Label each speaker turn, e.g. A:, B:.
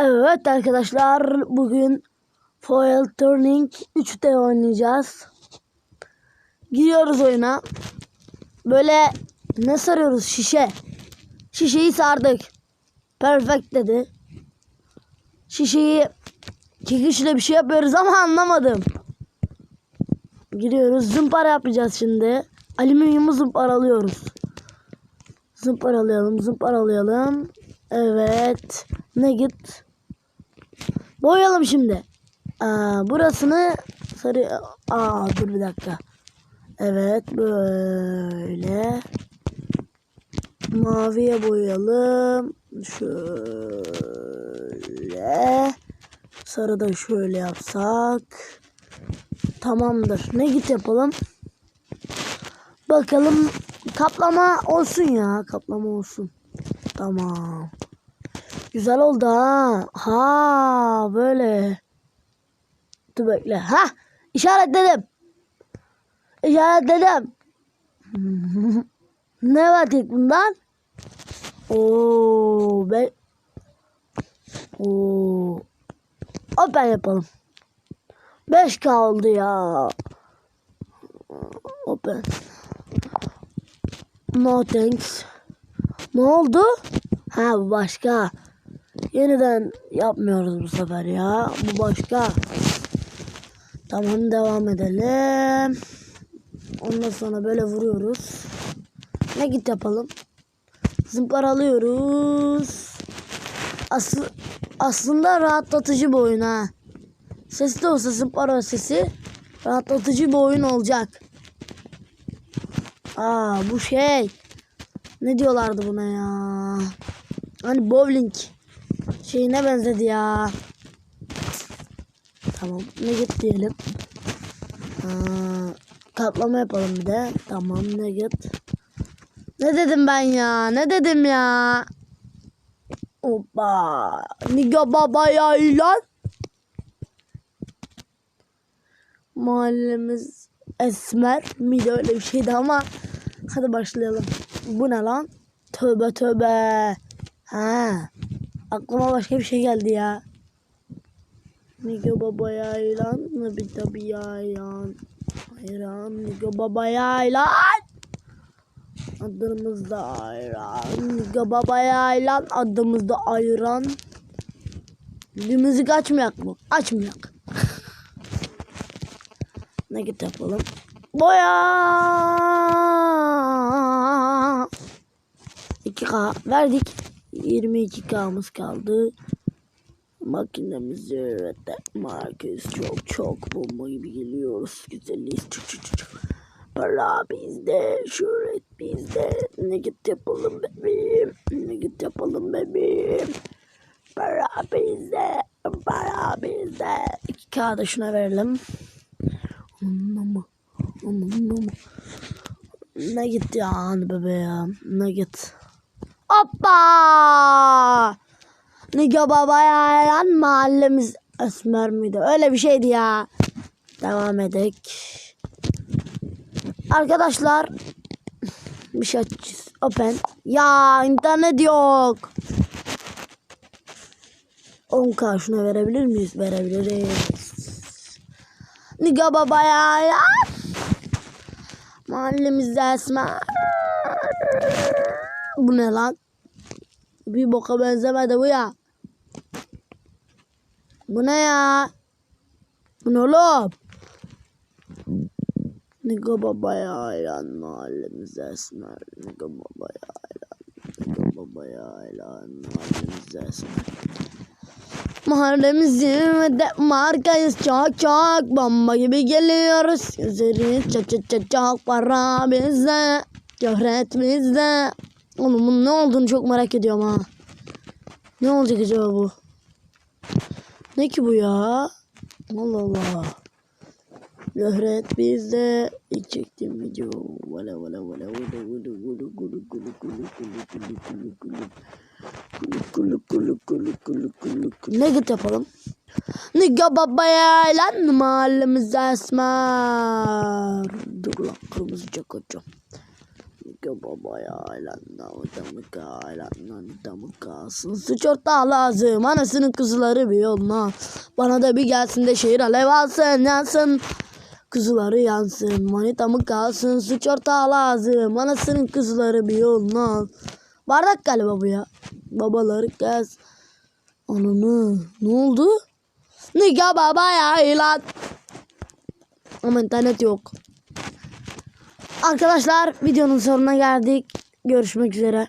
A: Evet arkadaşlar bugün Foil Turning 3'te oynayacağız. Giriyoruz oyuna. Böyle ne sarıyoruz? Şişe. Şişeyi sardık. Perfect dedi. Şişeyi iki kişiyle bir şey yapıyoruz ama anlamadım. Giriyoruz. Zımpara yapacağız şimdi. Alüminyumu zımparalıyoruz. Zımparalayalım, zımparalayalım. Evet. Ne git? Boyayalım şimdi. Aa, burasını sarı... Aa dur bir dakika. Evet böyle. Maviye boyayalım. Şöyle. Sarı da şöyle yapsak. Tamamdır. Ne git yapalım? Bakalım kaplama olsun ya. Kaplama olsun. Tamam. Güzel oldu ha. Ha böyle. Dur bekle. Ha işaretledim. İşaretledim. ne var tek bundan? Oo be. Oo. Open yapalım. 5 kaldı ya. Open. No thanks. Ne oldu? Ha başka. Yeniden yapmıyoruz bu sefer ya. Bu başka. Tamam devam edelim. Ondan sonra böyle vuruyoruz. Ne git yapalım? Zımparalıyoruz. Aslı, aslında rahatlatıcı bir oyun ha. Sesi de olsa zımpara sesi rahatlatıcı bir oyun olacak. Aa bu şey. Ne diyorlardı buna ya? Hani bowling şeyine benzedi ya. Tamam ne git diyelim. Aa, katlama yapalım bir de. Tamam ne git. Ne dedim ben ya? Ne dedim ya? Hoppa. Niga baba yaylan. Mahallemiz Esmer miydi öyle bir şeydi ama hadi başlayalım. Bu ne lan? Tövbe tövbe. Ha. Aklıma başka bir şey geldi ya. Niga baba yaylan. Bir tabi yaylan. Hayran. Niga baba yaylan. Adımızda ayran. Niga baba yaylan. Adımızda ayran. Müzik açmayak mı? Açmayak. ne git yapalım? Boya. 2K verdik. 22K'mız kaldı. Makinemizi üretti. Markes çok çok bomba gibi geliyoruz. Güzeliyiz. Çık çık çık. Para bizde, şöhret bizde. Ne git yapalım bebeğim. Ne git yapalım bebeğim. Para bizde, para bizde. 2K da şuna verelim. Onunla mı? Onunla mı? Ne git ya hani bebeğim. Ne git. Hoppa! Niga baba yaran mahallemiz Esmer miydi? Öyle bir şeydi ya. Devam edek. Arkadaşlar bir şey açacağız. Open. Ya internet yok. 10k şuna verebilir miyiz? Verebiliriz. Niga baba yaran. Mahallemizde Esmer. Bu ne lan? Bir boka benzemedi bu ya. Bu ne ya? Bu ne oğlum? Niga babaya hayran mahallemize esmer. Niga babaya hayran. Niga babaya hayran mahallemize esmer. Mahallemizin de markayız çok çok bomba gibi geliyoruz. Üzeri çok çok çok para bizde. Şöhret bizde. Oğlum bunun ne olduğunu çok merak ediyorum ha. Ne olacak acaba bu? Ne ki bu ya? Allah Allah. Şöhret bizde. İlk çektiğim video. Valla valla valla valla valla valla gulu gulu gulu gulu gulu gulu gulu. Gulu gulu gulu gulu gulu gulu. Ne git yapalım? Niga babaya lan mahallemiz esmer. Dur lan kırmızı çakacağım. Ki babaya ailenden adamı ka ailenden adamı kalsın. Suç ortağı lazım. Anasının kızları bir yoluna. Bana da bir gelsin de şehir alev alsın yansın. Kızları yansın. Manitamı kalsın. Suç ortağı lazım. Anasının kızları bir yoluna. Bardak galiba bu ya. Babaları kes. Ananı. Ne oldu? Nika baba ya ilan. Ama internet yok. Arkadaşlar videonun sonuna geldik. Görüşmek üzere.